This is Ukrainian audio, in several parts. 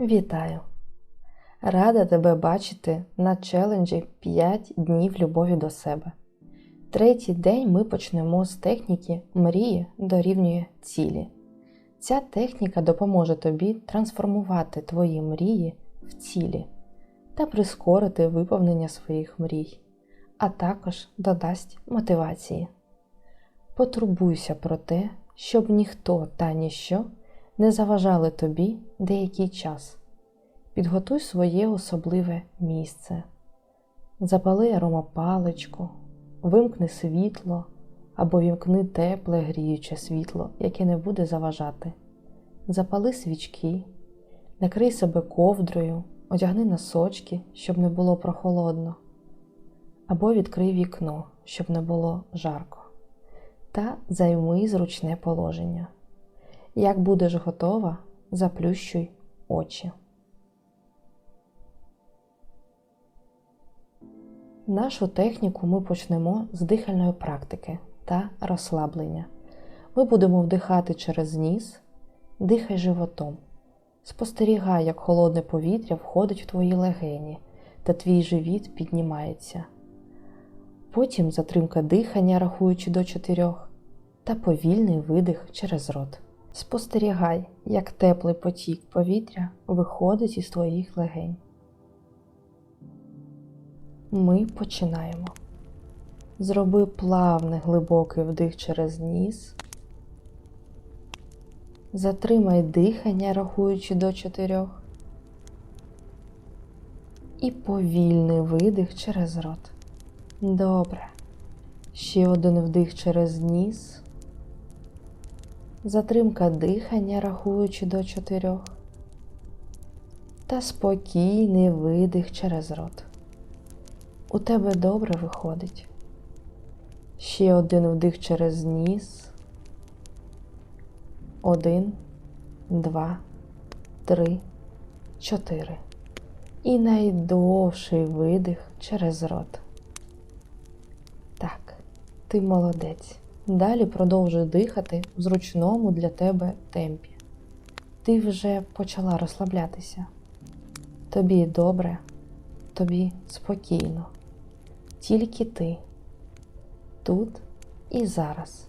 Вітаю! Рада тебе бачити на челенджі 5 днів любові до себе. Третій день ми почнемо з техніки мрії дорівнює цілі. Ця техніка допоможе тобі трансформувати твої мрії в цілі та прискорити виповнення своїх мрій, а також додасть мотивації. Потурбуйся про те, щоб ніхто та ніщо не заважали тобі деякий час. Підготуй своє особливе місце. Запали аромапаличку, вимкни світло або вімкни тепле гріюче світло, яке не буде заважати. Запали свічки, накрий себе ковдрою, одягни носочки, щоб не було прохолодно, або відкрий вікно, щоб не було жарко. Та займи зручне положення. Як будеш готова, заплющуй очі. Нашу техніку ми почнемо з дихальної практики та розслаблення. Ми будемо вдихати через ніс, дихай животом. Спостерігай, як холодне повітря входить в твої легені та твій живіт піднімається. Потім затримка дихання, рахуючи до чотирьох, та повільний видих через рот. Спостерігай, як теплий потік повітря виходить із твоїх легень. Ми починаємо. Зроби плавний глибокий вдих через ніс. Затримай дихання, рахуючи до чотирьох. І повільний видих через рот. Добре. Ще один вдих через ніс. Затримка дихання, рахуючи до чотирьох. Та спокійний видих через рот. У тебе добре виходить. Ще один вдих через ніс. Один, два, три, чотири. І найдовший видих через рот. Так, ти молодець. Далі продовжуй дихати в зручному для тебе темпі. Ти вже почала розслаблятися. Тобі добре, тобі спокійно. Тільки ти тут і зараз.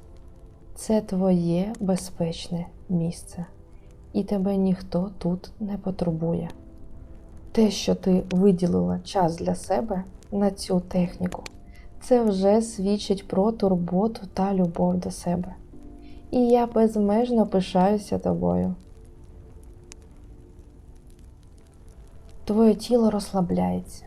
Це твоє безпечне місце, і тебе ніхто тут не потурбує. Те, що ти виділила час для себе на цю техніку, це вже свідчить про турботу та любов до себе. І я безмежно пишаюся тобою. Твоє тіло розслабляється.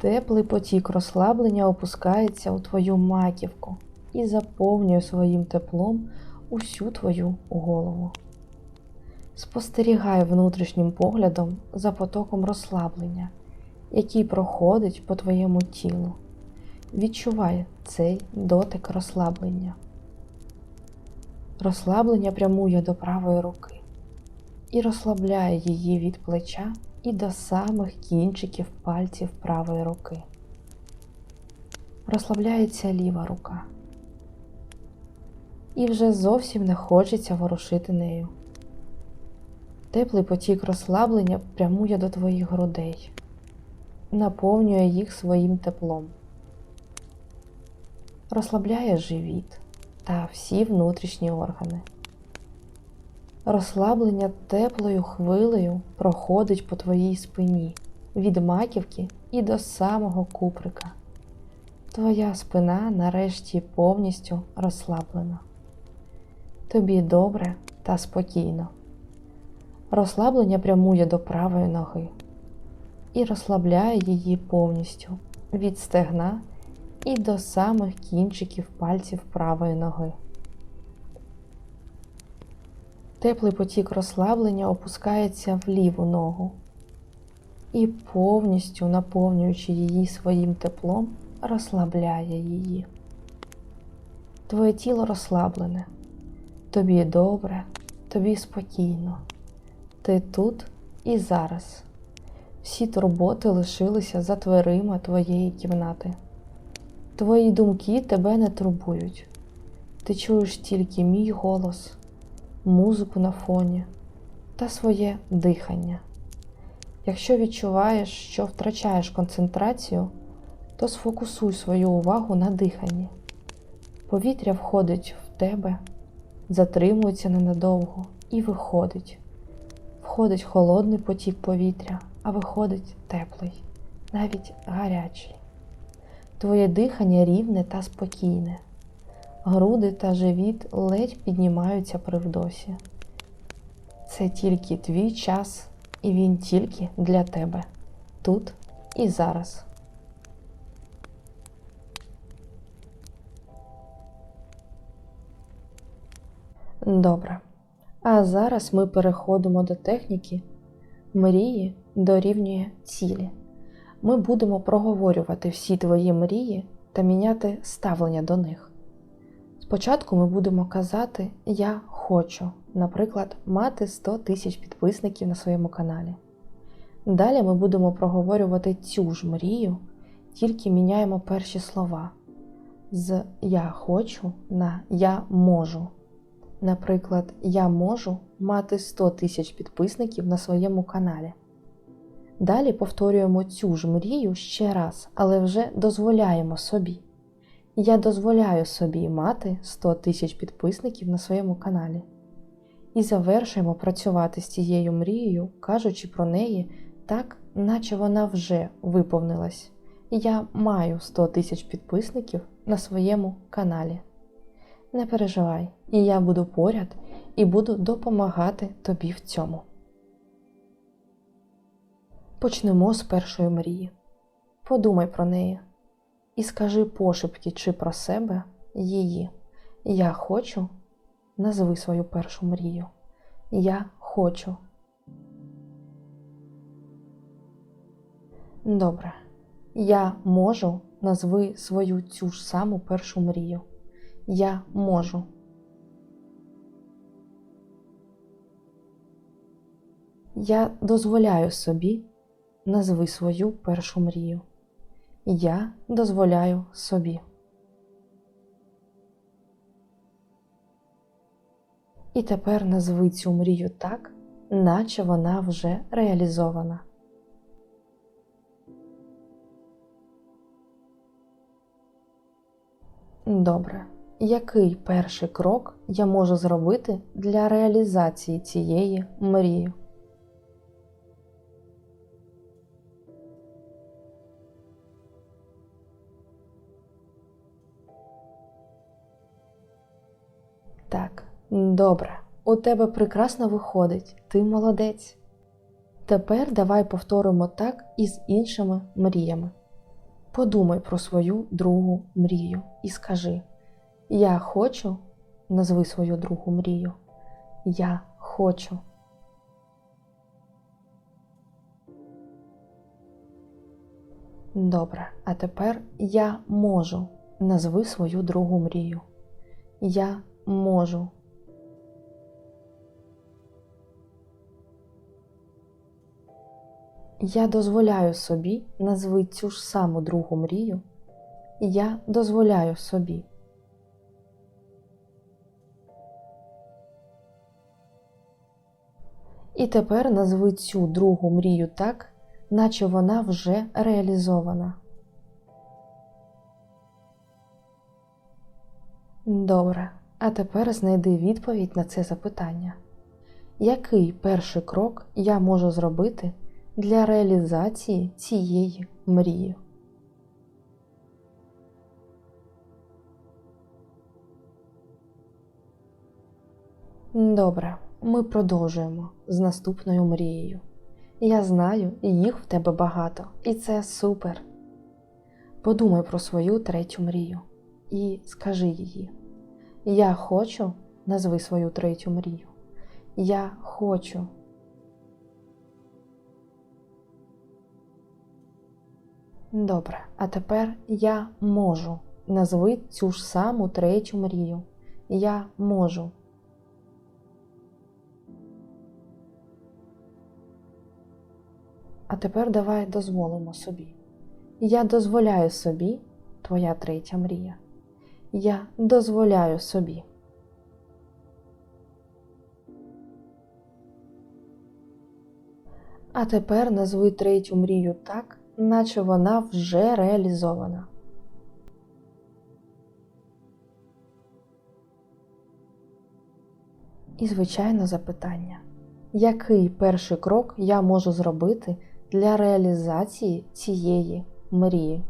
Теплий потік розслаблення опускається у твою маківку і заповнює своїм теплом усю твою голову. Спостерігай внутрішнім поглядом за потоком розслаблення, який проходить по твоєму тілу. Відчувай цей дотик розслаблення. Розслаблення прямує до правої руки і розслабляє її від плеча і до самих кінчиків пальців правої руки. Розслабляється ліва рука. І вже зовсім не хочеться ворушити нею. Теплий потік розслаблення прямує до твоїх грудей, наповнює їх своїм теплом, розслабляє живіт та всі внутрішні органи. Розслаблення теплою хвилею проходить по твоїй спині від маківки і до самого куприка. Твоя спина нарешті повністю розслаблена. Тобі добре та спокійно. Розслаблення прямує до правої ноги і розслабляє її повністю від стегна і до самих кінчиків пальців правої ноги. Теплий потік розслаблення опускається в ліву ногу і повністю наповнюючи її своїм теплом, розслабляє її. Твоє тіло розслаблене, тобі добре, тобі спокійно. Ти тут і зараз. Всі турботи лишилися за дверима твоєї кімнати. Твої думки тебе не турбують. Ти чуєш тільки мій голос, музику на фоні, та своє дихання. Якщо відчуваєш, що втрачаєш концентрацію, то сфокусуй свою увагу на диханні. Повітря входить в тебе, затримується ненадовго і виходить. Входить холодний потік повітря, а виходить теплий, навіть гарячий. Твоє дихання рівне та спокійне. Груди та живіт ледь піднімаються при вдосі. Це тільки твій час, і він тільки для тебе, тут і зараз. Добре. А зараз ми переходимо до техніки мрії дорівнює цілі. Ми будемо проговорювати всі твої мрії та міняти ставлення до них. Спочатку ми будемо казати Я хочу, наприклад, мати 100 тисяч підписників на своєму каналі. Далі ми будемо проговорювати цю ж мрію, тільки міняємо перші слова з Я хочу на Я можу. Наприклад, я можу мати 100 тисяч підписників на своєму каналі. Далі повторюємо цю ж мрію ще раз, але вже дозволяємо собі. Я дозволяю собі мати 100 тисяч підписників на своєму каналі. І завершуємо працювати з цією мрією, кажучи про неї так, наче вона вже виповнилась. Я маю 100 тисяч підписників на своєму каналі. Не переживай, і я буду поряд і буду допомагати тобі в цьому. Почнемо з першої мрії. Подумай про неї і скажи пошепки чи про себе її. Я хочу. Назви свою першу мрію. Я хочу. Добре. Я можу назви свою цю ж саму першу мрію. Я можу. Я дозволяю собі назви свою першу мрію. Я дозволяю собі. І тепер назви цю мрію так, наче вона вже реалізована. Добре. Який перший крок я можу зробити для реалізації цієї мрії? Так, добре. У тебе прекрасно виходить, ти молодець. Тепер давай повторимо так і з іншими мріями. Подумай про свою другу мрію і скажи: Я хочу, назви свою другу мрію. Я хочу. Добре, а тепер я можу. Назви свою другу мрію. Я можу. Я дозволяю собі назви цю ж саму другу мрію. Я дозволяю собі. І тепер назви цю другу мрію так, наче вона вже реалізована. Добре. А тепер знайди відповідь на це запитання. Який перший крок я можу зробити для реалізації цієї мрії? Добре, ми продовжуємо з наступною мрією. Я знаю, їх в тебе багато, і це супер. Подумай про свою третю мрію і скажи її. Я хочу, назви свою третю мрію. Я хочу. Добре, а тепер я можу. Назви цю ж саму третю мрію. Я можу. А тепер давай дозволимо собі. Я дозволяю собі твоя третя мрія. Я дозволяю собі. А тепер назви третю мрію так, наче вона вже реалізована. І звичайно запитання. Який перший крок я можу зробити для реалізації цієї мрії?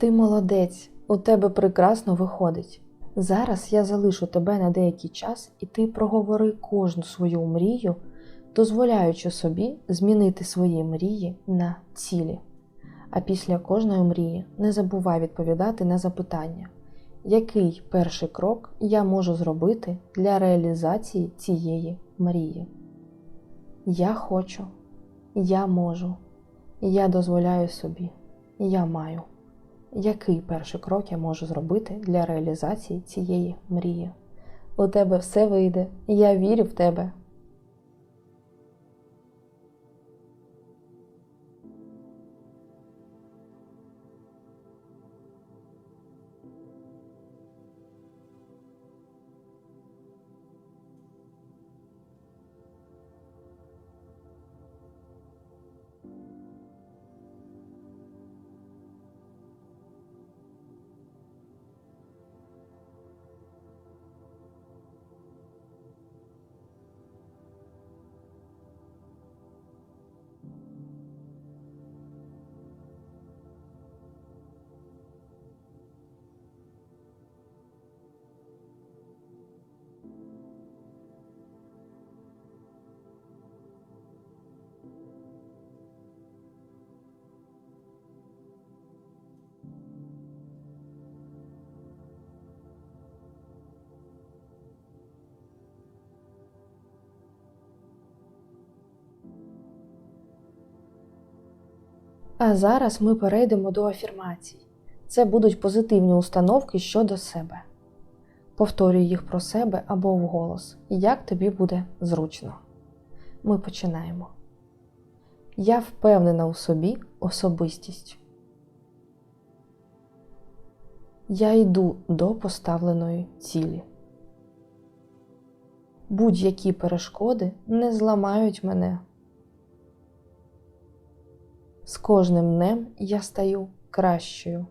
Ти молодець, у тебе прекрасно виходить. Зараз я залишу тебе на деякий час, і ти проговори кожну свою мрію, дозволяючи собі змінити свої мрії на цілі. А після кожної мрії не забувай відповідати на запитання, який перший крок я можу зробити для реалізації цієї мрії. Я хочу, я можу, я дозволяю собі, я маю. Який перший крок я можу зробити для реалізації цієї мрії? У тебе все вийде, я вірю в тебе. А зараз ми перейдемо до афірмацій. Це будуть позитивні установки щодо себе. Повторюй їх про себе або вголос, як тобі буде зручно. Ми починаємо. Я впевнена у собі особистість. Я йду до поставленої цілі. Будь-які перешкоди не зламають мене. З кожним днем я стаю кращою.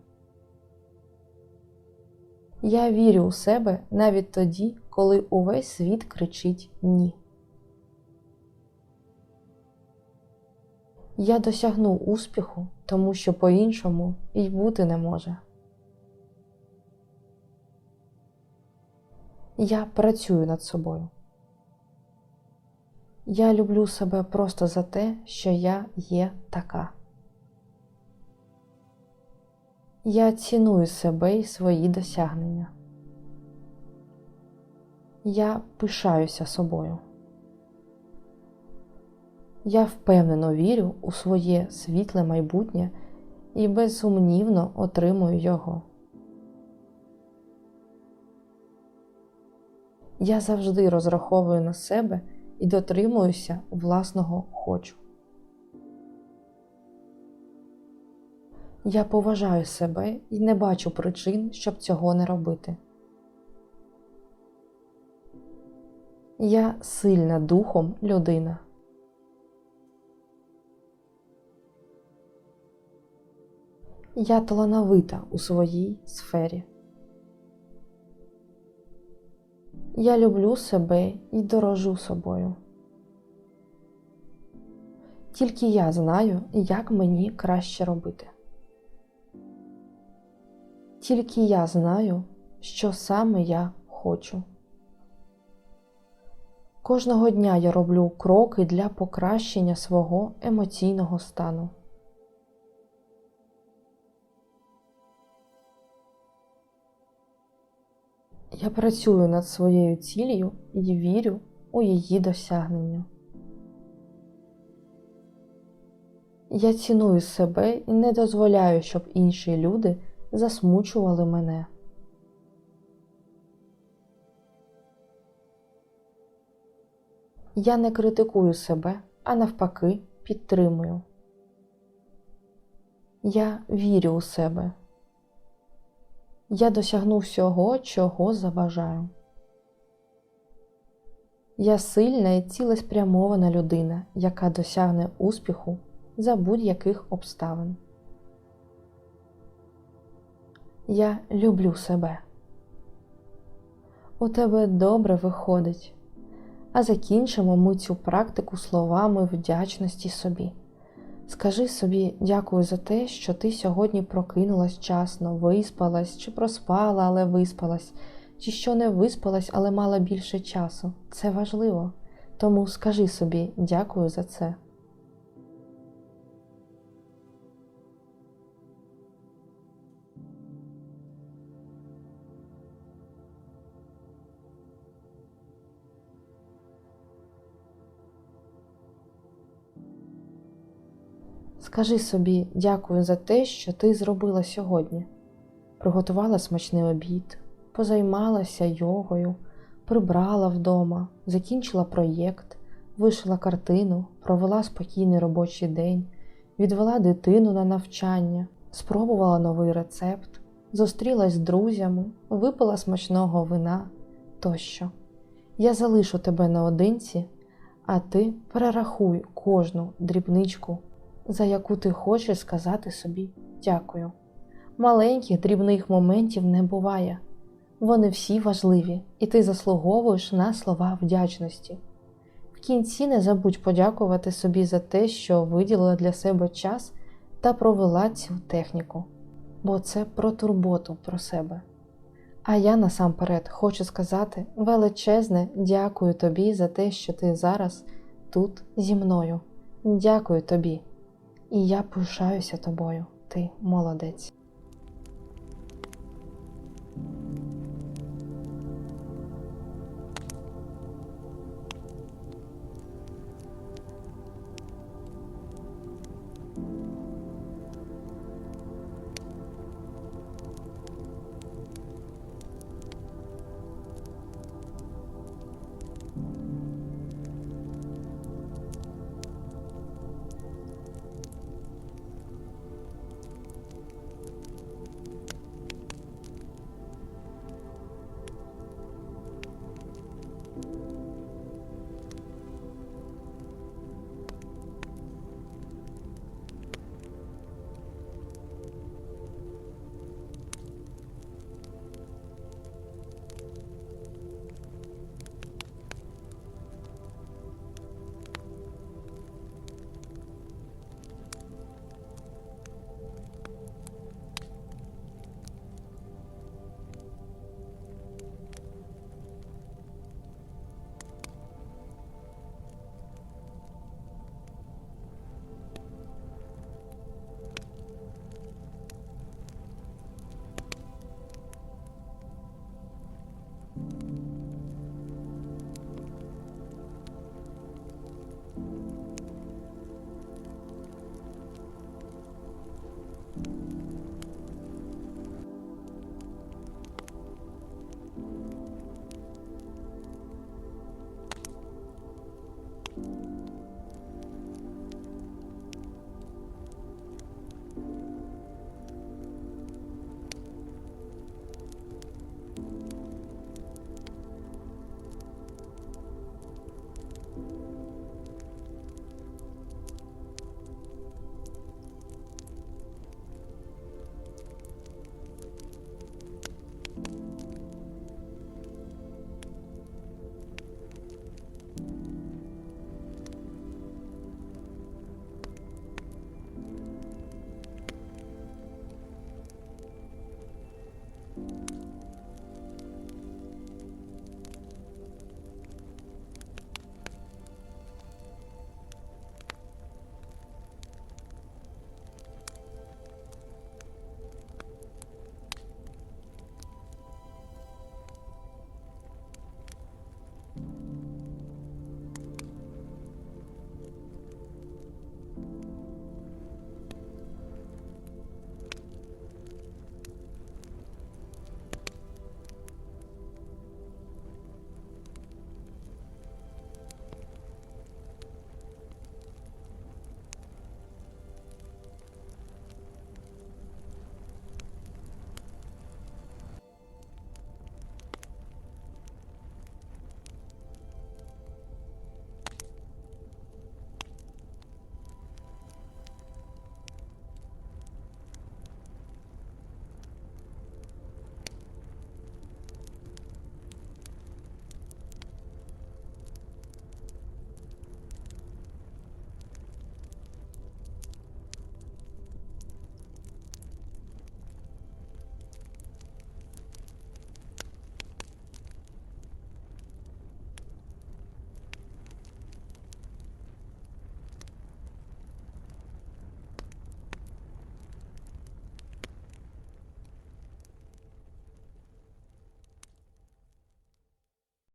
Я вірю у себе навіть тоді, коли увесь світ кричить ні. Я досягну успіху, тому що по-іншому й бути не може. Я працюю над собою. Я люблю себе просто за те, що я є така. Я ціную себе і свої досягнення. Я пишаюся собою. Я впевнено вірю у своє світле майбутнє і безсумнівно отримую його. Я завжди розраховую на себе і дотримуюся власного хочу. Я поважаю себе і не бачу причин, щоб цього не робити. Я сильна духом людина. Я талановита у своїй сфері. Я люблю себе і дорожу собою. Тільки я знаю, як мені краще робити. Тільки я знаю, що саме я хочу. Кожного дня я роблю кроки для покращення свого емоційного стану. Я працюю над своєю цілею і вірю у її досягнення. Я ціную себе і не дозволяю, щоб інші люди засмучували мене. Я не критикую себе, а навпаки, підтримую. Я вірю у себе. Я досягну всього, чого заважаю. Я сильна і цілеспрямована людина, яка досягне успіху за будь-яких обставин. Я люблю себе. У тебе добре виходить. А закінчимо ми цю практику словами вдячності собі. Скажи собі дякую за те, що ти сьогодні прокинулась вчасно, виспалась чи проспала, але виспалась, чи що не виспалась, але мала більше часу. Це важливо. Тому скажи собі дякую за це. Скажи собі дякую за те, що ти зробила сьогодні. Приготувала смачний обід, позаймалася йогою, прибрала вдома, закінчила проєкт, вишила картину, провела спокійний робочий день, відвела дитину на навчання, спробувала новий рецепт, зустрілась з друзями, випила смачного вина тощо. Я залишу тебе наодинці, а ти перерахуй кожну дрібничку за яку ти хочеш сказати собі дякую. Маленьких дрібних моментів не буває, вони всі важливі, і ти заслуговуєш на слова вдячності. В кінці не забудь подякувати собі за те, що виділила для себе час та провела цю техніку, бо це про турботу про себе. А я насамперед хочу сказати величезне дякую тобі за те, що ти зараз тут зі мною. Дякую тобі. І я пишаюся тобою, ти молодець.